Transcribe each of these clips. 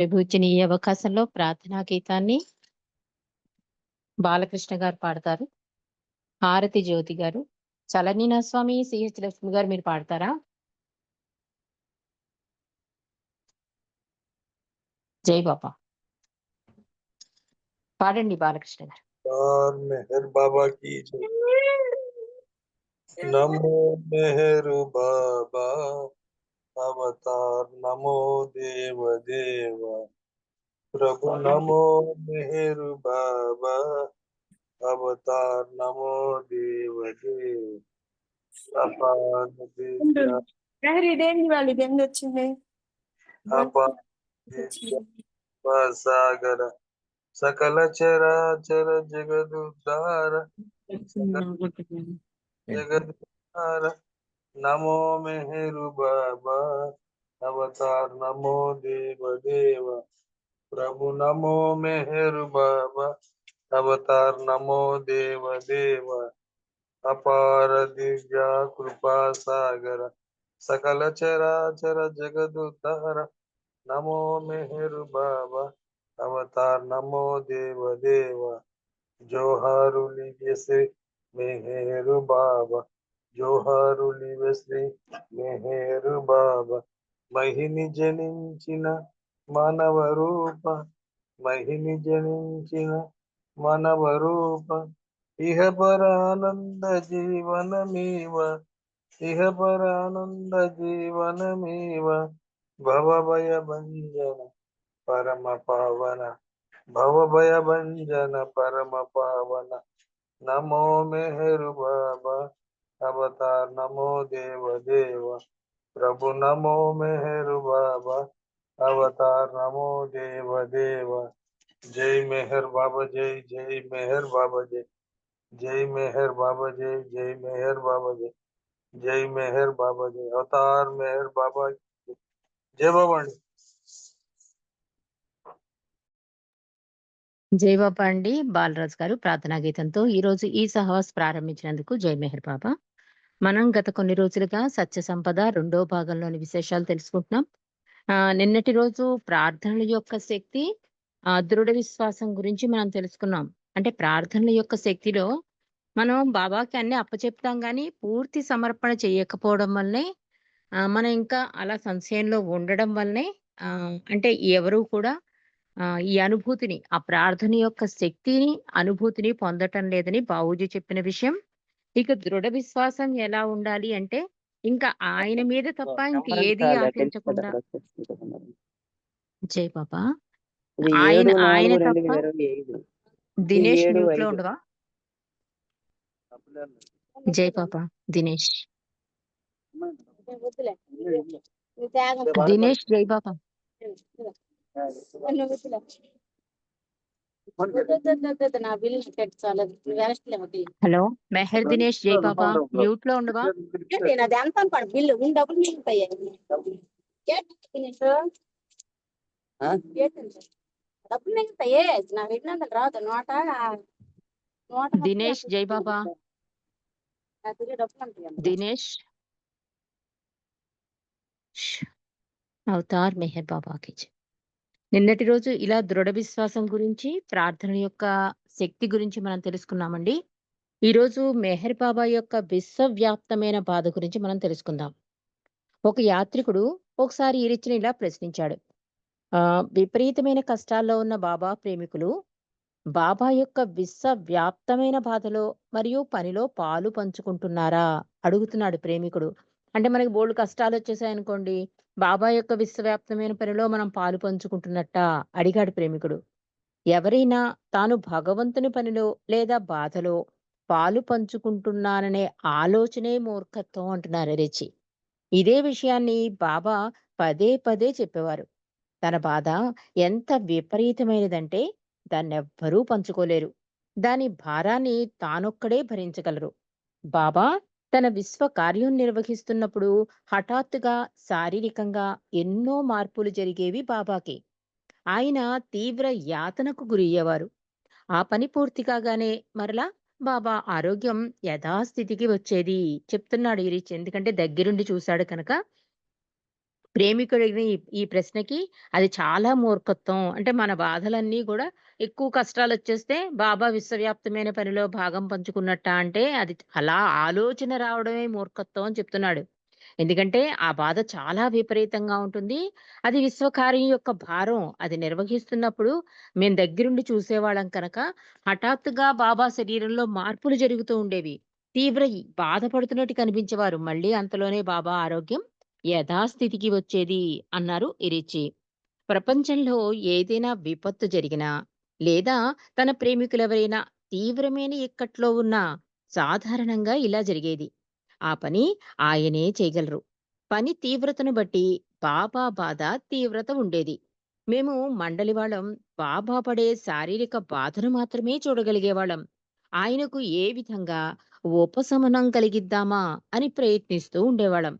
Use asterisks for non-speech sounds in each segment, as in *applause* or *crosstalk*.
ప్రభు ఇచ్చిన ఈ అవకాశంలో ప్రార్థనా గీతాన్ని బాలకృష్ణ గారు పాడతారు. హారతి జ్యోతి గారు. చలనీనా స్వామి సిహెచ్ లక్ష్మి గారు మీరు పాడతారా? జై బాబా. పాడండి బాలకృష్ణ గారు. బాబా నమో మెహరు బాబా. अवतार नमो देव देव प्रभु नमो मेहर बाबा अवतार नमो देव देव अपार दिव्या ప్రహరీ ఇదేంటి వాళ్ళు ఇది ఎందుకు వచ్చింది अपार दिव्या सागर सकल चराचर जगदुद्धार नमो देव देव। प्रभु नमो मेहर बाबा। अवतार नमो देव देव। अपार दिव्या कृपा सागर। सकल चराचर जगदुद्धार नमो मेहर बाबा। अवतार नमो देव देव। जोहारुली श्री మహిని జనించిన మానవ రూప మహిని జనించిన మానవ రూప ఇహ పరానంద జీవనమీవ ఇహ పరానంద జీవనమీవ భవభయ భంజన పరమ పావన భవభయ భంజన పరమ పావన నమో మెహరు బాబా अवतार नमो देव देव ప్రభు నమో మెహరు బాబా అవతార్ నమో దేవ దేవ. జై మెహర్ బాబా జై జై మెహర్ బాబా జై. జై మెహర్ బాబా జై జై మెహర్ బాబా జై. జై మెహర్ బాబా జై అవతార్ మెహర్ బాబా జై. బాబా జై బాబా అండి బాలరాజు గారు ప్రార్థనా గీతంతో ఈ రోజు ఈ సహవాస్ ప్రారంభించినందుకు జై మెహర్ బాబా. మనం గత కొన్ని రోజులుగా సత్య సంపద రెండో భాగంలోని విశేషాలు తెలుసుకుంటున్నాం. ఆ నిన్నటి రోజు ప్రార్థనల యొక్క శక్తి ఆ దృఢ విశ్వాసం గురించి మనం తెలుసుకున్నాం. అంటే ప్రార్థనల యొక్క శక్తిలో మనం బాబాకి అన్ని అప్పచెప్తాం కానీ పూర్తి సమర్పణ చేయకపోవడం వల్లనే మనం ఇంకా అలా సంశయంలో ఉండడం వల్లనే అంటే ఎవరు కూడా ఈ అనుభూతిని ఆ ప్రార్థన యొక్క శక్తిని అనుభూతిని పొందటం లేదని బాబూజీ చెప్పిన విషయం. ఇక దృఢ విశ్వాసం ఎలా ఉండాలి అంటే ఇంకా ఆయన మీద తప్ప ఇంక ఏది ఆశించకుండా జై బాబా. ఆయన ఆయన తప్ప దినేష్ మ్యూట్లో. ఉండవా? జై బాబా దినేష్. దినేష్ జై బాబా. హలో మెహర్ దినేష్ జై బాబా మ్యూట్లో ఉండవా ఏంటి నాది ఎంత అనుకోండి బిల్లు ఉన్ డబ్బులు మిగులుతాయి ఏంటి దినేష్? ఆ? ఏంటి? డబ్బులు మిగులుతాయే నా రెండు వందలు రాదు నూట నూట ముప్పై దినేష్ జై బాబా నా దగ్గర డబ్బులు ఉంటాయి దినేష్ అవతార్ మెహర్ బాబాకి జై. నిన్నటి రోజు ఇలా దృఢ విశ్వాసం గురించి ప్రార్థన యొక్క శక్తి గురించి మనం తెలుసుకున్నామండి. ఈరోజు మెహర్ బాబా యొక్క విశ్వవ్యాప్తమైన బాధ గురించి మనం తెలుసుకుందాం. ఒక యాత్రికుడు ఒకసారి ఈ ఇలా ప్రశ్నించాడు. ఆ విపరీతమైన కష్టాల్లో ఉన్న బాబా ప్రేమికులు బాబా యొక్క విశ్వవ్యాప్తమైన బాధలో మరియు పనిలో పాలు పంచుకుంటున్నారా? అడుగుతున్నాడు ప్రేమికుడు. అంటే మనకి బోల్డ్ కష్టాలు వచ్చేసాయి అనుకోండి. బాబా యొక్క విశ్వవ్యాప్తమైన పనిలో మనం పాలు పంచుకుంటున్నట్ట అడిగాడు ప్రేమికుడు. ఎవరైనా తాను భగవంతుని పనిలో లేదా బాధలో పాలు పంచుకుంటున్నాననే ఆలోచనే మూర్ఖత్వం అంటున్నారు రిచి. ఇదే విషయాన్ని బాబా పదే పదే చెప్పేవారు. తన బాధ ఎంత విపరీతమైనదంటే దాన్నెవ్వరూ పంచుకోలేరు. దాని భారాన్ని తానొక్కడే భరించగలరు. బాబా తన విశ్వ కార్యం నిర్వహిస్తున్నప్పుడు హఠాత్తుగా శారీరకంగా ఎన్నో మార్పులు జరిగేవి బాబాకి. ఆయన తీవ్ర యాతనకు గురయ్యేవారు. ఆ పని పూర్తి కాగానే మరలా బాబా ఆరోగ్యం యథాస్థితికి వచ్చేది చెప్తున్నాడు ఈ ఎందుకంటే దగ్గరుండి చూశాడు కనుక. ప్రేమికుడిని ఈ ప్రశ్నకి అది చాలా మూర్ఖత్వం. అంటే మన బాధలన్నీ కూడా ఎక్కువ కష్టాలు వచ్చేస్తే బాబా విశ్వవ్యాప్తమైన పనిలో భాగం పంచుకున్నట్టా అంటే అది అలా ఆలోచన రావడమే మూర్ఖత్వం అని చెప్తున్నాడు. ఎందుకంటే ఆ బాధ చాలా విపరీతంగా ఉంటుంది. అది విశ్వకార్యం యొక్క భారం. అది నిర్వహిస్తున్నప్పుడు మేము దగ్గరుండి చూసేవాళ్ళం కనుక హఠాత్తుగా బాబా శరీరంలో మార్పులు జరుగుతూ ఉండేవి. తీవ్ర బాధపడుతున్నట్టు కనిపించేవారు. మళ్ళీ అంతలోనే బాబా ఆరోగ్యం యథాస్థితికి వచ్చేది అన్నారు ఇరిచి. ప్రపంచంలో ఏదైనా విపత్తు జరిగినా లేదా తన ప్రేమికులెవరైనా తీవ్రమైన ఇక్కట్లో ఉన్నా సాధారణంగా ఇలా జరిగేది. ఆ పని ఆయనే చేయగలరు. పని తీవ్రతను బట్టి బాబా బాధ తీవ్రత ఉండేది. మేము మండలి వాళ్ళం బాబా పడే శారీరక బాధను మాత్రమే చూడగలిగేవాళ్ళం. ఆయనకు ఏ విధంగా ఉపశమనం కలిగిద్దామా అని ప్రయత్నిస్తూ ఉండేవాళ్ళం.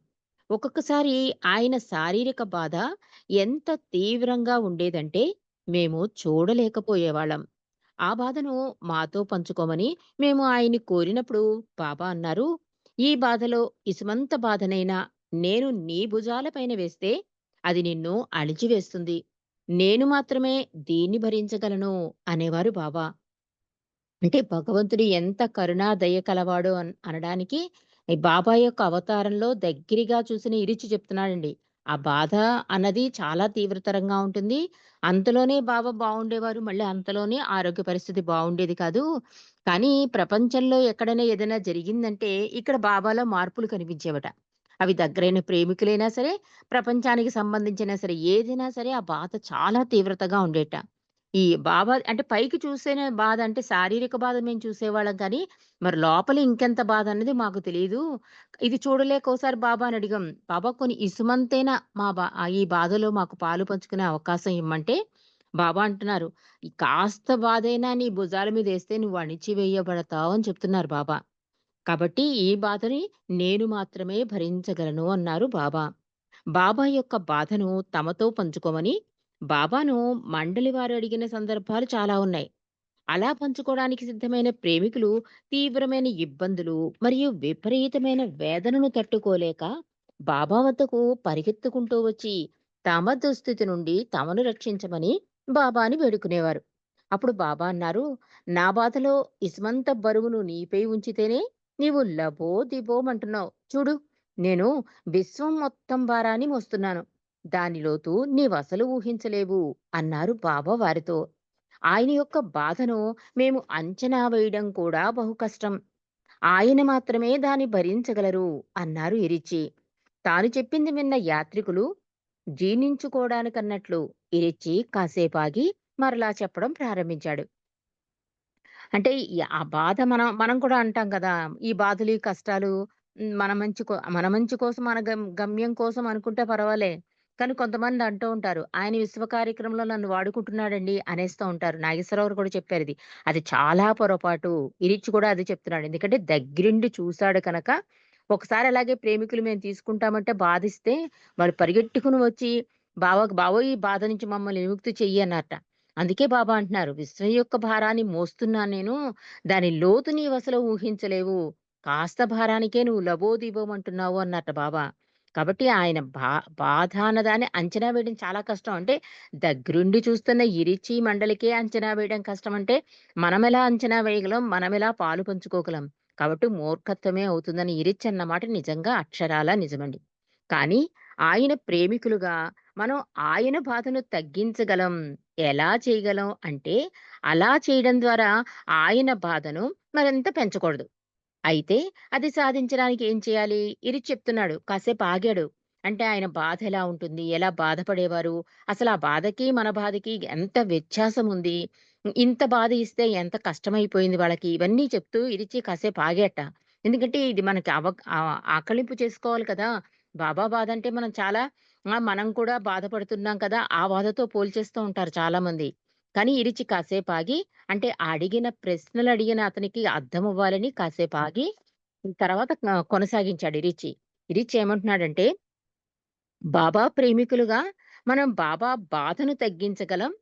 ఒక్కొక్కసారి ఆయన శారీరక బాధ ఎంత తీవ్రంగా ఉండేదంటే మేము చూడలేకపోయేవాళ్ళం. ఆ బాధను మాతో పంచుకోమని మేము ఆయన్ని కోరినప్పుడు బాబా అన్నారు, "ఈ బాధలో ఇసుమంత బాధనైనా నేను నీ భుజాలపైన వేస్తే అది నిన్ను అణిచివేస్తుంది. నేను మాత్రమే దీన్ని భరించగలను" అనేవారు బాబా. అంటే భగవంతుడు ఎంత కరుణా, దయ కలవాడు అన్ అనడానికి బాబా యొక్క అవతారంలో దగ్గరగా చూసిన ఇరిచి చెప్తున్నాడండి. ఆ బాధ అన్నది చాలా తీవ్రతరంగా ఉంటుంది. అంతలోనే బాబా బాగుండేవారు మళ్ళీ అంతలోనే ఆరోగ్య పరిస్థితి బాగుండేది కాదు. కానీ ప్రపంచంలో ఎక్కడైనా ఏదైనా జరిగిందంటే ఇక్కడ బాబాలో మార్పులు కనిపించేవట. అవి దగ్గరైన ప్రేమికులైనా సరే, ప్రపంచానికి సంబంధించినా సరే, ఏదైనా సరే ఆ బాధ చాలా తీవ్రతగా ఉండేట. ఈ బాబా అంటే పైకి చూసేనే బాధ అంటే శారీరక బాధ మేము చూసేవాళ్ళం కానీ, మరి లోపల ఇంకెంత బాధ అన్నది మాకు తెలియదు ఇది చూడలేక ఒకసారి బాబా అని అడిగాం. బాబా కొన్ని ఇసుమంతైనా మా బా ఈ బాధలో మాకు పాలు పంచుకునే అవకాశం ఇమ్మంటే, బాబా అంటున్నారు, కాస్త బాధైనా నీ భుజాల మీద వేస్తే నువ్వు అణిచివేయబడతావు" అని చెప్తున్నారు బాబా. కాబట్టి ఈ బాధని నేను మాత్రమే భరించగలను అన్నారు బాబా. బాబా యొక్క బాధను తమతో పంచుకోమని బాబాను మండలి వారు అడిగిన సందర్భాలు చాలా ఉన్నాయి. అలా పంచుకోవడానికి సిద్ధమైన ప్రేమికులు తీవ్రమైన ఇబ్బందులు మరియు విపరీతమైన వేదనను తట్టుకోలేక బాబా వద్దకు పరిగెత్తుకుంటూ వచ్చి తమ దుస్థితి నుండి తమను రక్షించమని బాబాని వేడుకునేవారు. అప్పుడు బాబా అన్నారు, "నా బాధలో ఇసుమంత బరువును నీపై ఉంచితేనే నీవు లబో దిబోమంటున్నావు చూడు నేను విశ్వం మొత్తం భారాన్ని మోస్తున్నాను. దాని లోతు నీవసలు ఊహించలేవు" అన్నారు బాబా వారితో. ఆయన యొక్క బాధను మేము అంచనా వేయడం కూడా బహు కష్టం. ఆయన మాత్రమే దాన్ని భరించగలరు అన్నారు ఇరిచి. తాను చెప్పింది విన్న యాత్రికులు జీర్ణించుకోవడానికన్నట్లు ఇరిచి కాసేపాగి మరలా చెప్పడం ప్రారంభించాడు. అంటే ఆ బాధ మనం మనం కూడా అంటాం కదా! ఈ బాధలు, ఈ కష్టాలు మన మంచి కో మన మంచి కోసం, మన గమ్యం కోసం అనుకుంటే పర్వాలే. కానీ కొంతమంది అంటూ ఉంటారు, "ఆయన విశ్వ కార్యక్రమంలో నన్ను వాడుకుంటున్నాడండి" అనేస్తూ ఉంటారు. నాగేశ్వరరావు కూడా చెప్పారిది. అది చాలా పొరపాటు. ఇరిచి కూడా అది చెప్తున్నాడు. ఎందుకంటే దగ్గరుండి చూసాడు కనుక, ఒకసారి అలాగే ప్రేమికులు మేము తీసుకుంటామంటే బాధిస్తే వాళ్ళు పరిగెట్టుకుని వచ్చి బావకు బావో ఈ బాధ నుంచి మమ్మల్ని విముక్తి చెయ్యి" అన్నట అందుకే బాబా అంటున్నారు, "విశ్వం యొక్క భారాన్ని మోస్తున్నాను నేను. దాని లోతు నీవసలు ఊహించలేవు. కాస్త భారానికే నువ్వు లబోదిబోమంటున్నావు" అన్నట్ట బాబా. కాబట్టి ఆయన బా బాధ అన్నదాన్ని అంచనా వేయడం చాలా కష్టం. అంటే దగ్గరుండి చూస్తున్న ఇరిచి మండలికే అంచనా వేయడం కష్టం అంటే మనం ఎలా అంచనా వేయగలం? మనం ఎలా పాలు పంచుకోగలం? కాబట్టి మూర్ఖత్వమే అవుతుందని ఇరిచి అన్నమాట నిజంగా అక్షరాలా నిజమండి. కానీ ఆయన ప్రేమికులుగా మనం ఆయన బాధను తగ్గించగలం. ఎలా చేయగలం అంటే, అలా చేయడం ద్వారా ఆయన బాధను మరింత పెంచకూడదు. అయితే అది సాధించడానికి ఏం చేయాలి? ఇరిచి చెప్తున్నాడు. కాసేపు ఆగాడు. అంటే ఆయన బాధ ఎలా ఉంటుంది? ఎలా బాధపడేవారు? అసలు ఆ బాధకి, మన బాధకి ఎంత వ్యత్యాసం ఉంది? ఇంత బాధ ఇస్తే ఎంత కష్టమైపోయింది వాళ్ళకి? ఇవన్నీ చెప్తూ ఇరిచి కాసేపు ఆగాట. ఎందుకంటే ఇది మనకి అవ ఆహ్, ఆకళింపు చేసుకోవాలి కదా! బాబా బాధ అంటే మనం చాలా ఆ! మనం కూడా బాధపడుతున్నాం కదా! ఆ బాధతో పోల్చేస్తూ ఉంటారు చాలామంది. కానీ ఇరిచి కాసేపు ఆగి అంటే అడిగిన ప్రశ్నలు అడిగిన అతనికి అర్థమవ్వాలని కాసేపు ఆగి తర్వాత కొనసాగించాడు ఇరిచి. ఇరిచి ఏమంటున్నాడంటే బాబా ప్రేమికులుగా మనం బాబా బాధను తగ్గించగలం.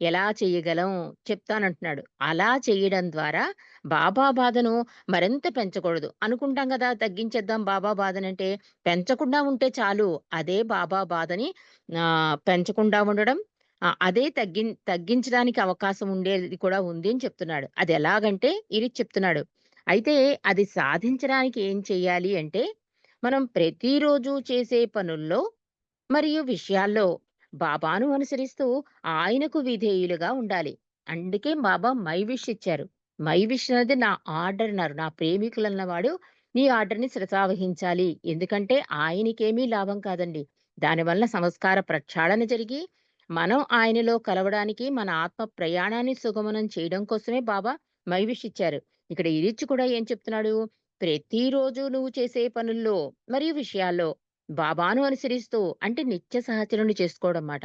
ఎలా చేయగలం చెప్తానంటున్నాడు. అలా చేయడం ద్వారా బాబా బాధను మరింత పెంచకూడదు. అనుకుంటాం కదా తగ్గించేద్దాం బాబా బాధనంటే, పెంచకుండా ఉంటే చాలు. అదే బాబా బాధని పెంచకుండా ఉండడం, అదే తగ్గి తగ్గించడానికి అవకాశం ఉండేది కూడా ఉంది అని చెప్తున్నాడు. అది ఎలాగంటే ఇది చెప్తున్నాడు. అయితే అది సాధించడానికి ఏం చెయ్యాలి అంటే, మనం ప్రతిరోజు చేసే పనుల్లో మరియు విషయాల్లో బాబాను అనుసరిస్తూ ఆయనకు విధేయులుగా ఉండాలి. అందుకే బాబా మై విష్ ఇచ్చారు. మై విష్ అనేది నా ఆర్డర్ అన్నారు. నా ప్రేమికులన్నవాడు నీ ఆర్డర్‌ని శిరసావహించాలి. ఎందుకంటే ఆయనకేమీ లాభం కాదండి. దానివల్ల సంస్కార ప్రక్షాళన జరిగి, మనం ఆయనలో కలవడానికి మన ఆత్మ ప్రయాణాన్ని సుగమనం చేయడం కోసమే బాబా మైవిష్ ఇచ్చారు. ఇక్కడ ఇరిచ్ కూడా ఏం చెప్తున్నాడు? ప్రతిరోజు నువ్వు చేసే పనుల్లో మరియు విషయాల్లో బాబాను అనుసరిస్తూ అంటే నిత్య సహచరుని చేసుకోవడం మాట.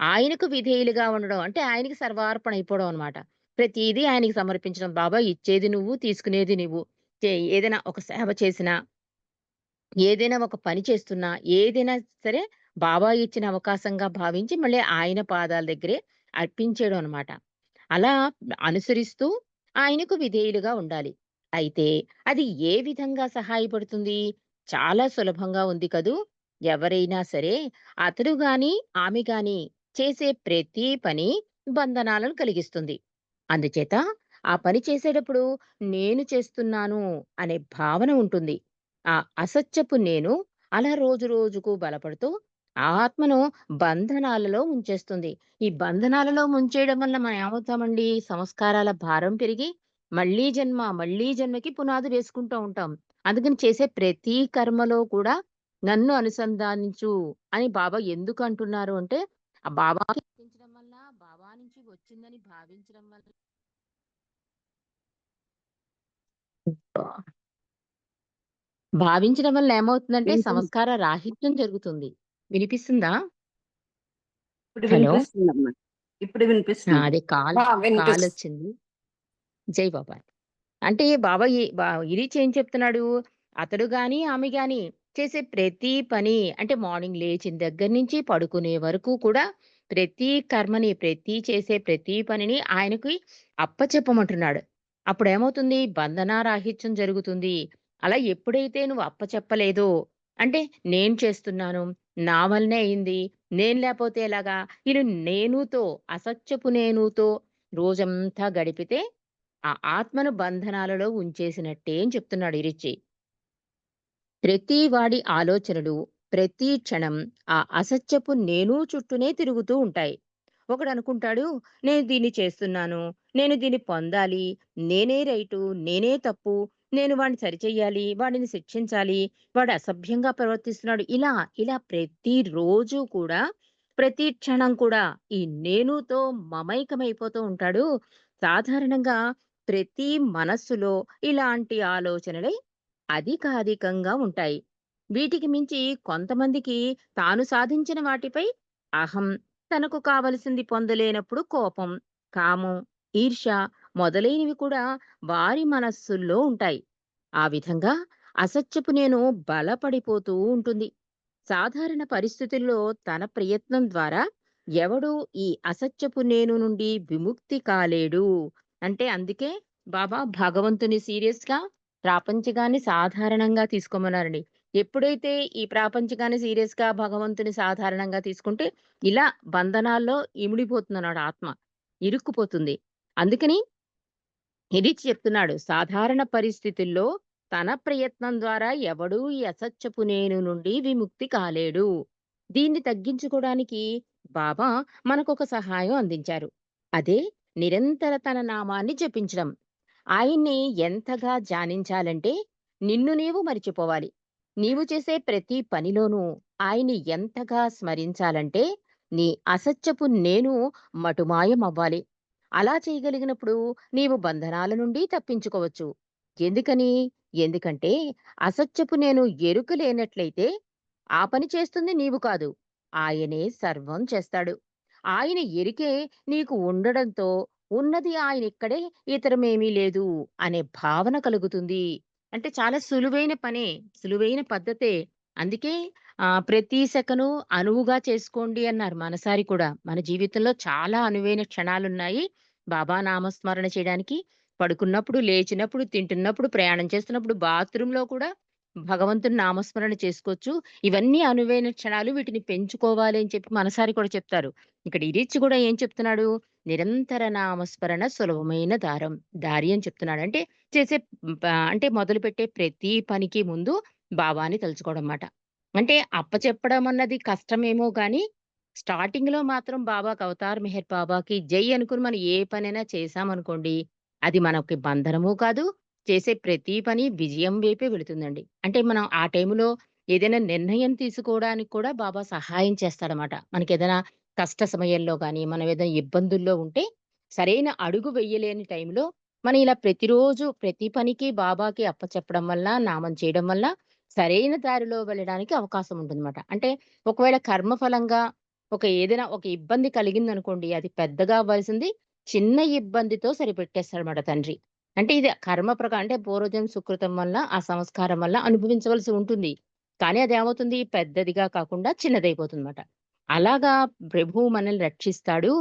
ఆయనకు విధేయులుగా ఉండడం అంటే ఆయనకి సర్వార్పణ అయిపోవడం అనమాట ప్రతిదీ ఆయనకి సమర్పించడం. బాబా ఇచ్చేది నువ్వు, తీసుకునేది నువ్వు. ఏదైనా ఒక సేవ చేసినా ఏదైనా ఒక పని చేస్తున్నా, ఏదైనా సరే బాబా ఇచ్చిన అవకాశంగా భావించి మళ్ళీ ఆయన పాదాల దగ్గరే అర్పించేయడం అనమాట అలా అనుసరిస్తూ ఆయనకు విధేయులుగా ఉండాలి. అయితే అది ఏ విధంగా సహాయపడుతుంది? చాలా సులభంగా ఉంది కదూ! ఎవరైనా సరే అతడు గాని, ఆమె గాని చేసే ప్రతి పని బంధనాలను కలిగిస్తుంది. అందుచేత ఆ పని చేసేటప్పుడు నేను చేస్తున్నాను అనే భావన ఉంటుంది. ఆ అసత్యపు నేను అలా రోజు రోజుకు బలపడుతూ ఆత్మను బంధనాలలో ముంచేస్తుంది. ఈ బంధనాలలో ముంచేయడం వల్ల మనం ఏమవుతామండి? సంస్కారాల భారం పెరిగి మళ్ళీ జన్మ, మళ్ళీ జన్మకి పునాది వేసుకుంటూ ఉంటాం. అందుకని చేసే ప్రతి కర్మలో కూడా నన్ను అనుసంధానించు అని బాబా ఎందుకు అంటున్నారు అంటే, ఆ బాబాకి అర్పించడం వల్ల, బాబా నుంచి వచ్చిందని భావించడం వల్ల భావించడం వల్ల ఏమవుతుందంటే. సంస్కార రాహిత్యం జరుగుతుంది. వినిపిస్తుందా? ఇప్పుడు హలో! వినిపిస్తుందమ్మా. ఇప్పుడు ఆ! వినిపిస్తుంది. అదే కాల్ ఆ! వినిపిస్ కాలొచ్చింది. జై బాబా. అంటే బాబా ఈ బా ఇరీచ్ ఏం చెప్తున్నాడు? అతడు గాని, ఆమె గాని చేసే ప్రతి పని అంటే మార్నింగ్ లేచిన దగ్గర నుంచి పడుకునే వరకు కూడా ప్రతి కర్మని, ప్రతి చేసే ప్రతి పనిని ఆయనకి అప్పచెప్పమంటున్నాడు. అప్పుడేమవుతుంది? బంధనారాహిత్యం జరుగుతుంది. అలా ఎప్పుడైతే నువ్వు అప్పచెప్పలేదో అంటే నేను చేస్తున్నాను, నా వల్లనే అయింది, నేను లేపోతే ఎలాగా? ఇలా నేనుతో అసత్యపు నేనుతో రోజంతా గడిపితే ఆ ఆత్మను బంధనాలలో ఉంచేసినట్టే అని చెప్తున్నాడు ఇరిచి. ప్రతి వాడి ఆలోచనలు ప్రతి క్షణం ఆ అసత్యపు నేను చుట్టూనే తిరుగుతూ ఉంటాయి. ఒకడు అనుకుంటాడు నేను దీన్ని చేస్తున్నాను, నేను దీన్ని పొందాలి, నేనే రైటు, నేనే తప్పు, నేను వాడిని సరిచెయ్యాలి, వాడిని శిక్షించాలి, వాడు అసభ్యంగా ప్రవర్తిస్తున్నాడు. ఇలా, ఇలా ప్రతిరోజు కూడా, ప్రతి క్షణం కూడా ఈ నేనుతో మమైకమైపోతూ ఉంటాడు. సాధారణంగా ప్రతి మనస్సులో ఇలాంటి ఆలోచనలే అధికాధికంగా ఉంటాయి. వీటికి మించి కొంతమందికి తాను సాధించిన వాటిపై అహం, తనకు కావలసింది పొందలేనప్పుడు కోపం, కామం, ఈర్ష్య మొదలైనవి కూడా వారి మనస్సుల్లో ఉంటాయి. ఆ విధంగా అసత్యపు నేను బలపడిపోతూ ఉంటుంది. సాధారణ పరిస్థితుల్లో తన ప్రయత్నం ద్వారా ఎవడూ ఈ అసత్యపు నేను నుండి విముక్తి కాలేడు. అంటే అందుకే బాబా భగవంతుని సీరియస్‌గా, ప్రాపంచికాన్ని సాధారణంగా తీసుకోమన్నారండి. ఎప్పుడైతే ఈ ప్రాపంచికాన్ని సీరియస్‌గా, భగవంతుని సాధారణంగా తీసుకుంటే ఇలా బంధనాల్లో ఇమిడిపోతుందన్నమాట ఆత్మ. ఇరుక్కుపోతుంది. అందుకని ఇరిచ్ చెప్తున్నాడు. సాధారణ పరిస్థితుల్లో తన ప్రయత్నం ద్వారా ఎవడూ ఈ అసత్యపు నేను నుండి విముక్తి కాలేడు. దీన్ని తగ్గించుకోవడానికి బాబా మనకొక సహాయం అందించారు. అదే నిరంతర తన నామాన్ని జపించడం. ఆయన్ని ఎంతగా ధ్యానించాలంటే నిన్ను నీవు మరిచిపోవాలి. నీవు చేసే ప్రతి పనిలోనూ ఆయన్ని ఎంతగా స్మరించాలంటే నీ అసత్యపు నేను మటుమాయం అవ్వాలి అలా చేయగలిగినప్పుడు నీవు బంధనాల నుండి తప్పించుకోవచ్చు. ఎందుకని? ఎందుకంటే అసత్యపు నేను ఎరుక లేనట్లయితే ఆ పని చేస్తుంది నీవు కాదు. ఆయనే సర్వం చేస్తాడు. ఆయన ఎరికే నీకు ఉండడంతో ఉన్నది ఆయన ఇక్కడే ఇతరమేమీ లేదు అనే భావన కలుగుతుంది. అంటే చాలా సులువైన పనే. సులువైన పద్ధతే. అందుకే ఆ ప్రతి సెకను అనువుగా చేసుకోండి అన్నారు మనసారి కూడా. మన జీవితంలో చాలా అనువైన క్షణాలున్నాయి. బాబా నామస్మరణ చేయడానికి. పడుకున్నప్పుడు, లేచినప్పుడు, తింటున్నప్పుడు, ప్రయాణం చేస్తున్నప్పుడు, బాత్రూంలో కూడా భగవంతుని నామస్మరణ చేసుకోవచ్చు. ఇవన్నీ అనువైన క్షణాలు. వీటిని పెంచుకోవాలి అని చెప్పి మనసారి కూడా చెప్తారు. ఇక్కడ ఇరిచి కూడా ఏం చెప్తున్నాడు? నిరంతర నామస్మరణ సులభమైన దారం దారి అని చెప్తున్నాడు. అంటే చేసే అంటే అంటే మొదలుపెట్టే ప్రతి పనికి ముందు బాబాని తలుచుకోవడం మాట. అంటే అప్పచెప్పడం అన్నది కష్టమేమో కానీ స్టార్టింగ్‌లో మాత్రం బాబాకి అవతార్ మెహర్ బాబాకి జై అనుకుని మనం ఏ పనైనా చేశామనుకోండి, అది మనకి బంధనము కాదు. చేసే ప్రతి పని విజయం వైపే వెళుతుందండి. అంటే మనం ఆ టైంలో ఏదైనా నిర్ణయం తీసుకోవడానికి కూడా బాబా సహాయం చేస్తాడన్నమాట. మనకేదైనా కష్ట సమయంలో కానీ మనం ఏదైనా ఇబ్బందుల్లో ఉంటే, సరైన అడుగు వెయ్యలేని టైంలో మనం ఇలా ప్రతిరోజు ప్రతి పనికి బాబాకి అప్పచెప్పడం వల్ల, నామం చేయడం వల్ల సరైన దారిలో వెళ్ళడానికి అవకాశం ఉంటుందన్నమాట. అంటే ఒకవేళ కర్మఫలంగా ఒక ఏదైనా ఒక ఇబ్బంది కలిగిందనుకోండి, అది పెద్దగా అవ్వాల్సింది చిన్న ఇబ్బందితో సరిపెట్టేస్తాడన్నమాట తండ్రి. అంటే ఇది కర్మ ప్రకారం అంటే పూర్వజన్మ సుకృతం వల్ల, ఆ సంస్కారం వల్ల అనుభవించవలసి ఉంటుంది. కానీ అదేమవుతుంది పెద్దదిగా కాకుండా చిన్నదైపోతుందన్నమాట. అలాగా ప్రభువు మనల్ని రక్షిస్తాడు.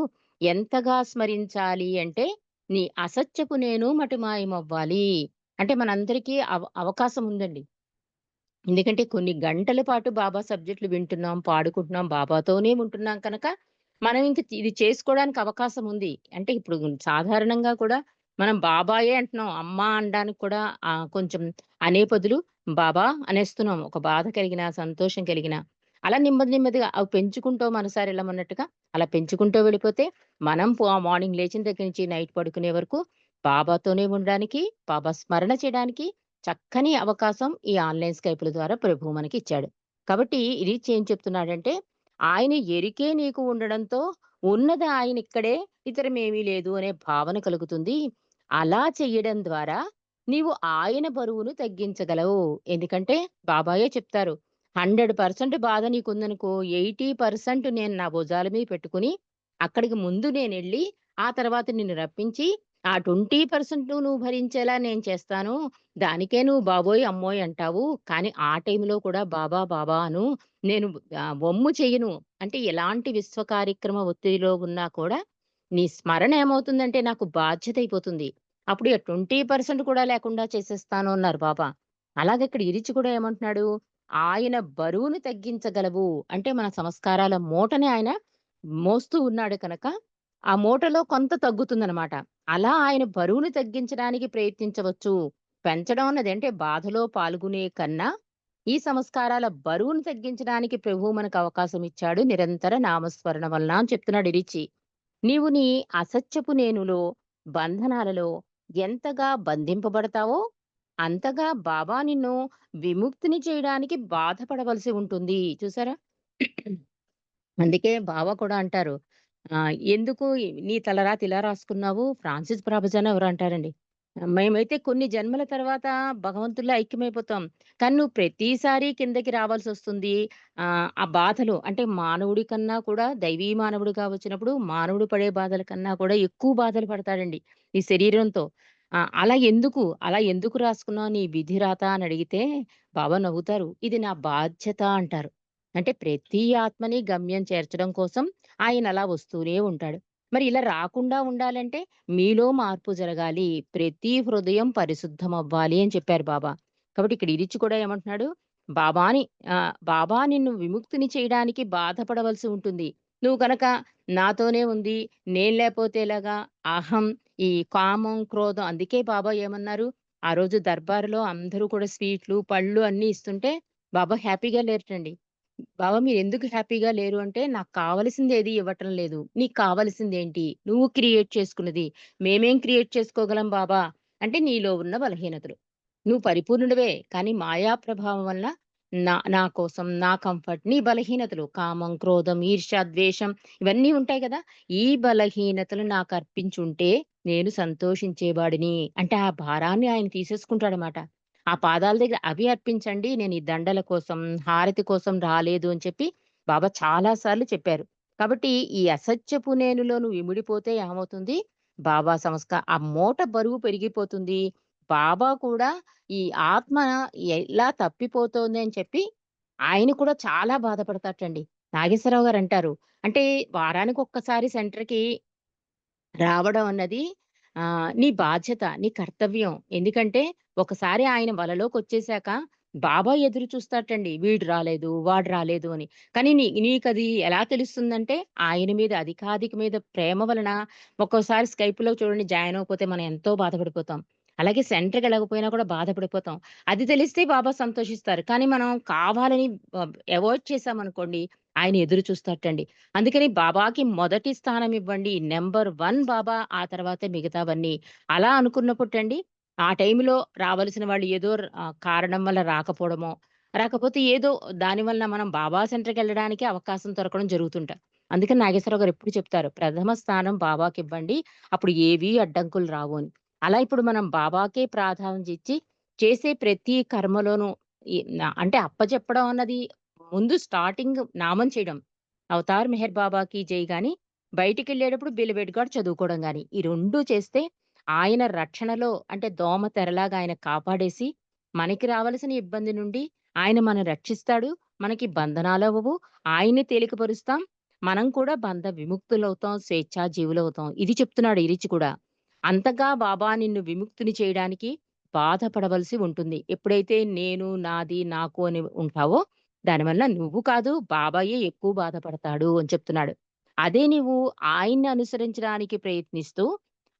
ఎంతగా స్మరించాలి అంటే, నీ అసత్యపు నేను మటుమాయమవ్వాలి. అంటే మనందరికీ అవ అవకాశం ఉందండి. ఎందుకంటే కొన్ని గంటల పాటు బాబా సబ్జెక్టులు వింటున్నాం, పాడుకుంటున్నాం, బాబాతోనే ఉంటున్నాం కనుక, మనం ఇంక ఇది చేసుకోవడానికి అవకాశం ఉంది. అంటే ఇప్పుడు సాధారణంగా కూడా మనం బాబాయే అంటున్నాం. అమ్మ అనడానికి కూడా కొంచెం అనే బదులు బాబా అనేస్తున్నాం. ఒక బాధ కలిగిన సంతోషం కలిగినా. అలా నెమ్మది నెమ్మదిగా అవి పెంచుకుంటూ మనసారి వెళ్ళమన్నట్టుగా అలా పెంచుకుంటూ వెళ్ళిపోతే, మనం మార్నింగ్ లేచిన దగ్గర నుంచి నైట్ పడుకునే వరకు బాబాతోనే ఉండడానికి, బాబా స్మరణ చేయడానికి చక్కని అవకాశం ఈ ఆన్‌లైన్ స్కైపుల ద్వారా ప్రభువు మనకిచ్చాడు. కాబట్టి ఇది ఏం చెప్తున్నాడంటే, ఆయన ఎరికే నీకు ఉండడంతో ఉన్నది ఆయన ఇక్కడే ఇతరమేమీ లేదు అనే భావన కలుగుతుంది. అలా చేయడం ద్వారా నీవు ఆయన బరువును తగ్గించగలవు. ఎందుకంటే బాబాయే చెప్తారు. 100% బాధ నీకుందనుకో 80% నేను నా భుజాల మీద పెట్టుకుని అక్కడికి ముందు నేనెళ్ళి, ఆ తర్వాత నిన్ను రప్పించి, ఆ 20% నువ్వు భరించేలా నేను చేస్తాను. దానికే నువ్వు బాబోయ్! అమ్మోయ్! అంటావు. కానీ ఆ టైంలో కూడా బాబా, బాబా అను. నేను బొమ్ము వమ్ము చెయ్యను. అంటే ఎలాంటి విశ్వ కార్యక్రమ ఒత్తిడిలో ఉన్నా కూడా, నీ స్మరణ ఏమవుతుందంటే నాకు బాధ్యత అయిపోతుంది అప్పుడు ట్వంటీ పర్సెంట్ కూడా లేకుండా చేసేస్తాను అన్నారు బాబా. అలాగే ఇక్కడ ఇరిచి కూడా ఏమంటున్నాడు? ఆయన బరువును తగ్గించగలవు. అంటే మన సంస్కారాల మూటని ఆయన మోస్తూ ఉన్నాడు కనుక, ఆ మూటలో కొంత తగ్గుతుందనమాట. అలా ఆయన బరువును తగ్గించడానికి ప్రయత్నించవచ్చు. పెంచడం అన్నది అంటే బాధలో పాల్గొనే కన్నా, ఈ సంస్కారాల బరువును తగ్గించడానికి ప్రభువు మనకు అవకాశం ఇచ్చాడు. నిరంతర నామస్మరణ వలన అని చెప్తున్నాడు ఇరిచి. నీవు నీ అసత్యపు నేనులో, బంధనాలలో ఎంతగా బంధింపబడతావో, అంతగా బాబా నిన్ను విముక్తిని చేయడానికి బాధపడవలసి ఉంటుంది. చూసారా? అందుకే బాబా కూడా అంటారు. ఆ ఎందుకు నీ తలరాత ఇలా రాసుకున్నావు? ఫ్రాన్సిస్ ప్రభజన్ ఎవరో అంటారండి. మేమైతే కొన్ని జన్మల తర్వాత భగవంతుడిలో ఐక్యమైపోతాం. కానీ నువ్వు ప్రతిసారి కిందకి రావాల్సొస్తుంది. ఆహ్, ఆ బాధలు అంటే మానవుడి కన్నా కూడా దైవీ మానవుడిగా వచ్చినప్పుడు మానవుడు పడే బాధల కన్నా కూడా ఎక్కువ బాధలు పడతాడండి ఈ శరీరంతో. ఆ! అలా ఎందుకు? అలా ఎందుకు రాసుకున్నావు నీ విధి రాత అని అడిగితే బాబా నవ్వుతారు. ఇది నా బాధ్యత అంటారు. అంటే ప్రతి ఆత్మని గమ్యం చేర్చడం కోసం ఆయన అలా వస్తూనే ఉంటాడు. మరి ఇలా రాకుండా ఉండాలంటే మీలో మార్పు జరగాలి. ప్రతి హృదయం పరిశుద్ధమవ్వాలి అని చెప్పారు బాబా. కాబట్టి ఇక్కడ ఇరిచి కూడా ఏమంటున్నాడు? బాబాని బాబా నిన్ను విముక్తిని చేయడానికి బాధపడవలసి ఉంటుంది. నువ్వు గనక నాతోనే ఉంది, నేను లేకపోతే ఎలాగా? అహం, ఈ కామం, క్రోధం అందుకే బాబా ఏమన్నారు? ఆ రోజు దర్బారులో అందరూ కూడా స్వీట్లు, పళ్ళు అన్ని ఇస్తుంటే బాబా హ్యాపీగా లేరటండి. బాబా మీరెందుకు హ్యాపీగా లేరు అంటే, నాకు కావలసింది ఏది ఇవ్వటం లేదు. నీకు కావాల్సిందేంటి? నువ్వు క్రియేట్ చేసుకున్నది. మేమేం క్రియేట్ చేసుకోగలం బాబా? అంటే నీలో ఉన్న బలహీనతలు. నువ్వు పరిపూర్ణుడివే. కానీ మాయా ప్రభావం వల్ల నా నా కోసం, నా కంఫర్ట్ నీ బలహీనతలు కామం, క్రోధం, ఈర్ష్య, ద్వేషం ఇవన్నీ ఉంటాయి కదా ఈ బలహీనతలు నాకర్పించుంటే నేను సంతోషించేవాడిని. అంటే ఆ భారాన్ని ఆయన తీసేసుకుంటాడన్నమాట. ఆ పాదాల దగ్గర అవి అర్పించండి. నేను ఈ దండల కోసం, హారతి కోసం రాలేదు అని చెప్పి బాబా చాలా సార్లు చెప్పారు. కాబట్టి ఈ అసత్యపు నేనులో నువ్వు ఇమిడిపోతే ఏమవుతుంది? బాబా సంస్కార ఆ మూట బరువు పెరిగిపోతుంది. బాబా కూడా ఈ ఆత్మ ఎలా తప్పిపోతోంది అని చెప్పి ఆయన కూడా చాలా బాధపడతాటండి. నాగేశ్వరరావు గారు అంటారు. అంటే వారానికి ఒక్కసారి సెంటర్‌కి రావడం అన్నది నీ బాధ్యత, నీ కర్తవ్యం. ఎందుకంటే ఒకసారి ఆయన వలలోకి వచ్చేసాక బాబా ఎదురు చూస్తాటండి. వీడు రాలేదు, వాడు రాలేదు అని. కానీ నీ నీకు అది ఎలా తెలుస్తుందంటే ఆయన మీద అధికాధిక మీద ప్రేమ వలన ఒక్కోసారి స్కైప్‌లో చూడండి జాయిన్ అవ్వకపోతే మనం ఎంతో బాధపడిపోతాం. అలాగే సెంటర్‌కి వెళ్ళకపోయినా కూడా బాధపడిపోతాం. అది తెలిస్తే బాబా సంతోషిస్తారు. కానీ మనం కావాలని అవాయిడ్ చేసామనుకోండి ఆయన ఎదురు చూస్తాటండి. అందుకని బాబాకి మొదటి స్థానం ఇవ్వండి. నెంబర్ వన్ బాబా ఆ తర్వాతే మిగతావన్నీ. అలా అనుకున్నప్పుటండి ఆ టైంలో రావాల్సిన వాళ్ళు ఏదో కారణం వల్ల రాకపోవడమో, రాకపోతే ఏదో దాని వలన మనం బాబా సెంటర్‌కెళ్ళడానికి అవకాశం దొరకడం జరుగుతుంట. అందుకని నాగేశ్వరరావు గారు ఎప్పుడు చెప్తారు. ప్రథమ స్థానం బాబాకి ఇవ్వండి అప్పుడు ఏవి అడ్డంకులు రావు అని. అలా ఇప్పుడు మనం బాబాకే ప్రాధాన్యత ఇచ్చి చేసే ప్రతి కర్మలోనూ అంటే అప్పచెప్పడం అన్నది ముందు స్టార్టింగ్ నామం చేయడం. అవతార్ మెహర్ బాబాకి జై గాని బయటికెళ్ళేటప్పుడు బిలబెట్‌గాడు చదువుకోవడం గాని. ఈ రెండు చేస్తే ఆయన రక్షణలో అంటే దోమ తెరలాగా ఆయన కాపాడేసి మనకి రావలసిన ఇబ్బంది నుండి ఆయన మనం రక్షిస్తాడు. మనకి బంధనాలు అవ్వవు ఆయన్ని తేలికపరుస్తాం. మనం కూడా బంధ విముక్తులవుతాం. స్వేచ్ఛా జీవులవుతాం. ఇది చెప్తున్నాడు ఈ కూడా. అంతగా బాబా నిన్ను విముక్తిని చేయడానికి బాధపడవలసి ఉంటుంది. ఎప్పుడైతే నేను, నాది, నాకు అని ఉంటావో దానివల్ల నువ్వు కాదు బాబాయే ఎక్కువ బాధపడతాడు అని చెప్తున్నాడు. అదే నీవు ఆయన్ని అనుసరించడానికి ప్రయత్నిస్తూ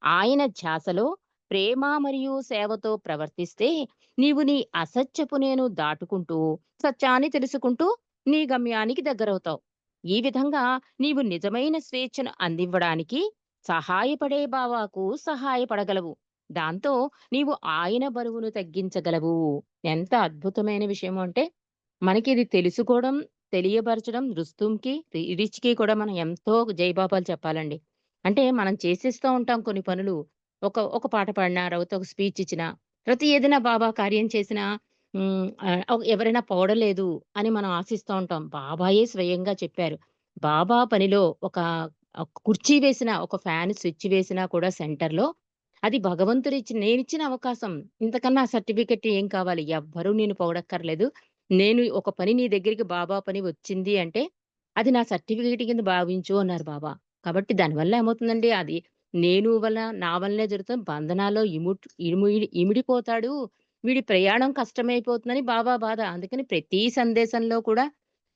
ఆయన ధ్యాసలో ప్రేమ మరియు సేవతో ప్రవర్తిస్తే నీవు నీ అసత్యపు నేను దాటుకుంటూ సత్యాన్ని తెలుసుకుంటూ నీ గమ్యానికి దగ్గరవుతావు. ఈ విధంగా నీవు నిజమైన స్వేచ్ఛను అందివ్వడానికి సహాయపడే బాబాకు సహాయపడగలవు. దాంతో నీవు ఆయన బరువును తగ్గించగలవు. ఎంత అద్భుతమైన విషయం అంటే మనకి ఇది తెలుసుకోవడం, తెలియపరచడం రుస్తుంకి, రిచ్‌కి కూడా మనం ఎంతో జయబాబాలు చెప్పాలండి. అంటే మనం చేసేస్తూ ఉంటాం కొన్ని పనులు. ఒక ఒక పాట పాడినా, లేకపోతే ఒక స్పీచ్ ఇచ్చినా, ప్రతి ఏదైనా బాబా కార్యం చేసినా ఎవరైనా పొగడలేదు అని మనం ఆశిస్తూ ఉంటాం. బాబాయే స్వయంగా చెప్పారు. బాబా పనిలో ఒక కుర్చీ వేసిన ఒక ఫ్యాన్ స్విచ్ వేసినా కూడా సెంటర్‌లో అది భగవంతుడిచ్చిన నేనిచ్చిన అవకాశం. ఇంతకన్నా సర్టిఫికేట్ ఏం కావాలి? ఎవ్వరూ నేను పొగడక్కర్లేదు. నేను ఒక పని నీ దగ్గరికి బాబా పని వచ్చింది అంటే అది నా సర్టిఫికేట్ కింద భావించు అన్నారు బాబా. కాబట్టి దానివల్ల ఏమవుతుందండి అది నేను వల్ల నా వల్లనే జరుగుతుంది. బంధనాల్లో ఇముట్ ఇమిడి ఇమిడిపోతాడు. వీడి ప్రయాణం కష్టమైపోతుందని బాబా బాధ. అందుకని ప్రతి సందేశంలో కూడా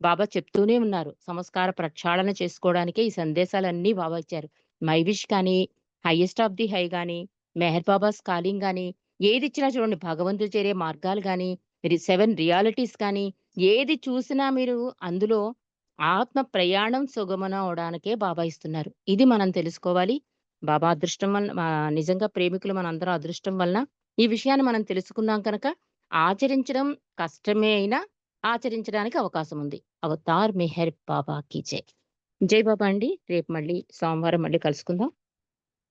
బాబా చెప్తూనే ఉన్నారు. సంస్కార ప్రక్షాళన చేసుకోవడానికే ఈ సందేశాలన్నీ బాబా ఇచ్చారు. మైవిష్ కానీ, హైయెస్ట్ ఆఫ్ ది హై కానీ మెహర్ బాబాస్ కాలింగ్ గాని, ఏదిచ్చినా చూడండి భగవంతుడు చేరే మార్గాలు కానీ 7 రియాలిటీస్ కానీ, ఏది చూసినా మీరు అందులో ఆత్మ ప్రయాణం సుగమనం అవ్వడానికే బాబా ఇస్తున్నారు. ఇది మనం తెలుసుకోవాలి. బాబా అదృష్టం ఆహ్, నిజంగా ప్రేమికులు మనందరం అదృష్టం వలన ఈ విషయాన్ని మనం తెలుసుకున్నాం కనుక ఆచరించడం కష్టమే అయినా ఆచరించడానికి అవకాశం ఉంది. అవతార్ మెహర్ బాబాకి జై. జై బాబా అండి. రేపు మళ్ళీ సోమవారం మళ్ళీ కలుసుకుందాం.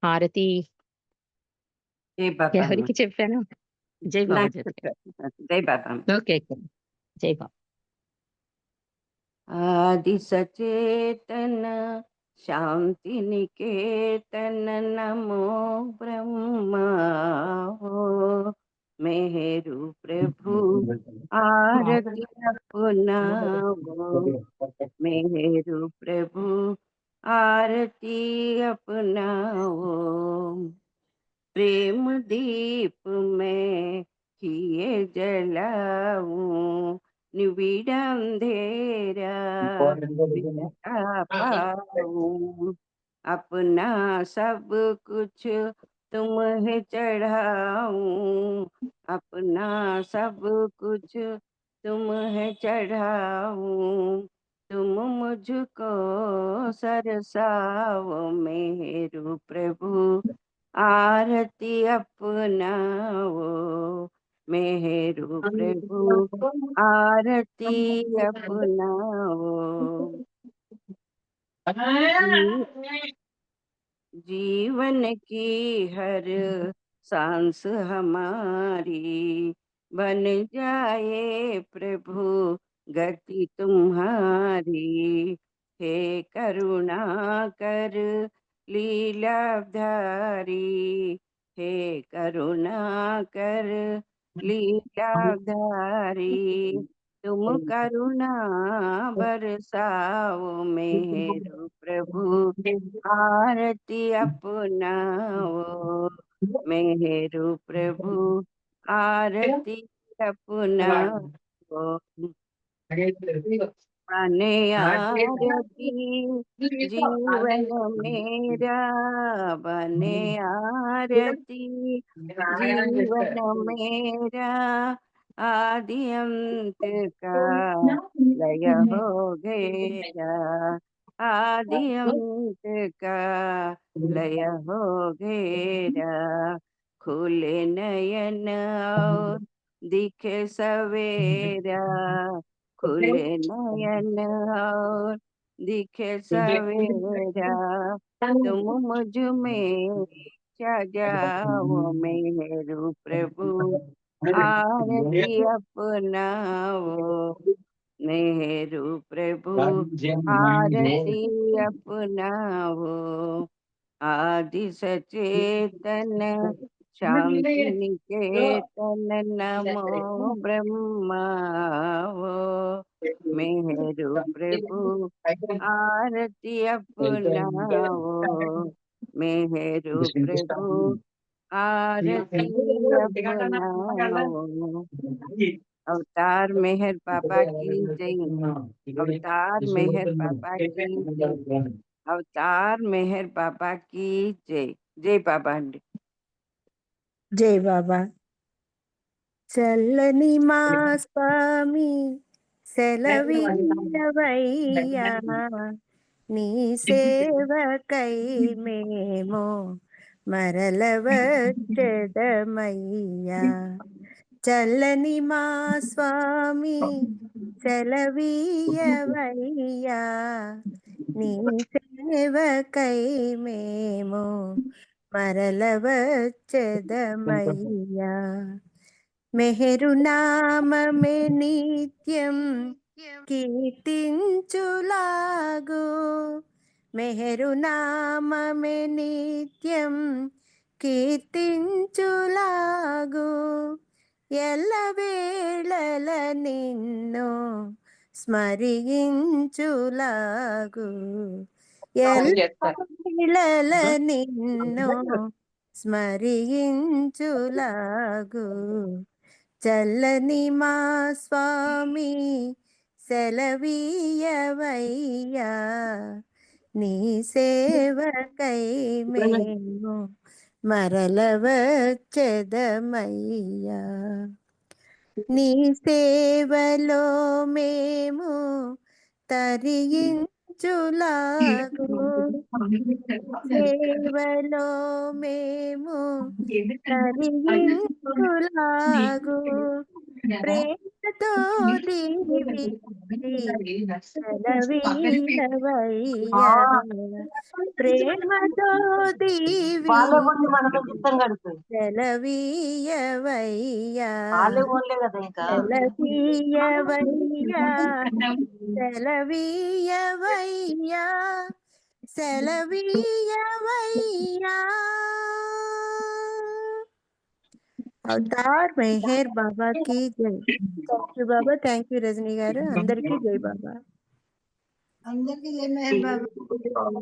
హారతి బాబా. ఎవరికి చెప్పాను? जय जय बाबा। ओके जय बाबा। आदि सचेतन शांति निकेतन नमो ब्रह्मा हो। मेहरु प्रभु आरती अपना मेहरु प्रभु आरती अपना प्रेम दीप में किए जलाऊं निविड़ अंधेरा पाऊँ। अपना सब कुछ तुम्हें चढ़ाऊं। अपना सब कुछ तुम्हें चढ़ाऊं। तुम मुझको सरसाओ मेरू प्रभु। आरती अपनाओ मेहरू प्रभु। आरती अपनाओ। जीवन की हर सांस हमारी बन जाए प्रभु गति तुम्हारी। हे करुणा कर लीलाधारी हे करुणा कर। लीलाधारी तुम करुणा बरसाओ मेहर प्रभु। आरती अपनाओ मेहरु प्रभु। आरती अपनाओ। *laughs* आरती जीवन मेरा बने आरती। जीवन मेरा आदि अंत का लय हो गया आदि अंत का लय हो गया खुले नयन और दिखे सवेरा। खुले नयन और दिखे सवेरा। तुम मुझमें सजाओ मेरू प्रभु? आरती अपनाओ मेरू प्रभु। आरती अपनाओ आदि सचेतन शांति निकेतन नमो ब्रह्माओ मेहरू प्रभु आरती अपनाओ मेहरू प्रभु आरती अपनाओ। अवतार मेहर पापा की जय अवतार मेहर पापा की जय अवतार मेहर पापा की जय जय पापा జై బాబా. చల్లని మా స్వామి సెలవీయవయ్యా నీ సేవకై మేము మరలవచ్చదమయ్యా. చల్లని మా స్వామి సెలవీయవయ్యా నీ సేవకై మేము మరలవచ్చదమయ్యా మెహరు నామమే నిత్యం కీర్తించులాగు మెహరు నామమే నిత్యం కీర్తించులాగు ఎల్లవేళల నిన్ను స్మరించులాగు ఎల్లవేళల నిన్ను స్మరించులాగు. చల్లని మా స్వామి సెలవీయవయ్యా. నీ సేవకై మేము మరలవచ్చదమయ్యా. నీ సేవలో మేము తరించులాగు సేవలో మేము తరించులాగు ప్రేమతో దీవి సెలవీయవయ్యా ప్రేమతో దీవి సెలవీయవయ్యా సెలవీయవయ్యా సెలవీయవయ్యా సెలవీయవయ్యా అవతార్ మెహర్ బాబా కి జై thank you Baba thank you Rajani గారు అందరికీ జై బాబా అందరికీ జై మెహర్ బాబా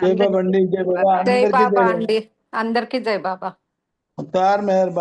జై బాబా అండి జై బాబా జై అందరికీ బాబా జై అండి అందరికీ జై బాబా అవతార్ మెహర్